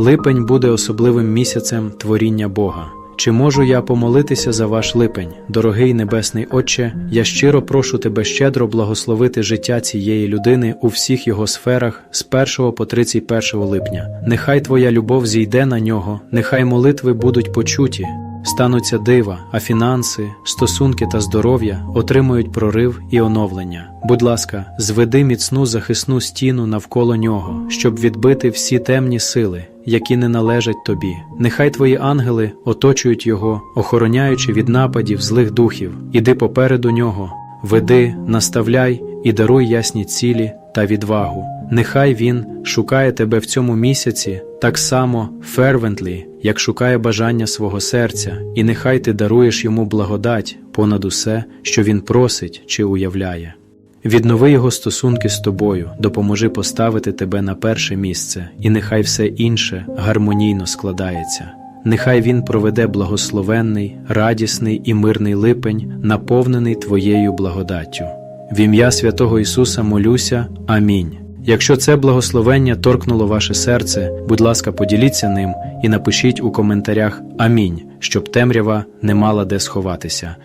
Липень буде особливим місяцем творіння Бога. Чи можу я помолитися за ваш липень, дорогий небесний Отче? Я щиро прошу тебе щедро благословити життя цієї людини у всіх його сферах з 1 по 31 липня. Нехай твоя любов зійде на нього, нехай молитви будуть почуті, стануться дива, а фінанси, стосунки та здоров'я отримують прорив і оновлення. Будь ласка, зведи міцну захисну стіну навколо нього, щоб відбити всі темні сили, які не належать тобі. Нехай твої ангели оточують його, охороняючи від нападів злих духів. Іди попереду нього, веди, наставляй і даруй ясні цілі та відвагу. Нехай він шукає тебе в цьому місяці так само fervently, як шукає бажання свого серця, і нехай ти даруєш йому благодать понад усе, що він просить чи уявляє. Віднови його стосунки з тобою, допоможи поставити тебе на перше місце, і нехай все інше гармонійно складається. Нехай він проведе благословенний, радісний і мирний липень, наповнений твоєю благодаттю. В ім'я святого Ісуса молюся. Амінь. Якщо це благословення торкнуло ваше серце, будь ласка, поділіться ним і напишіть у коментарях Амінь, щоб темрява не мала де сховатися.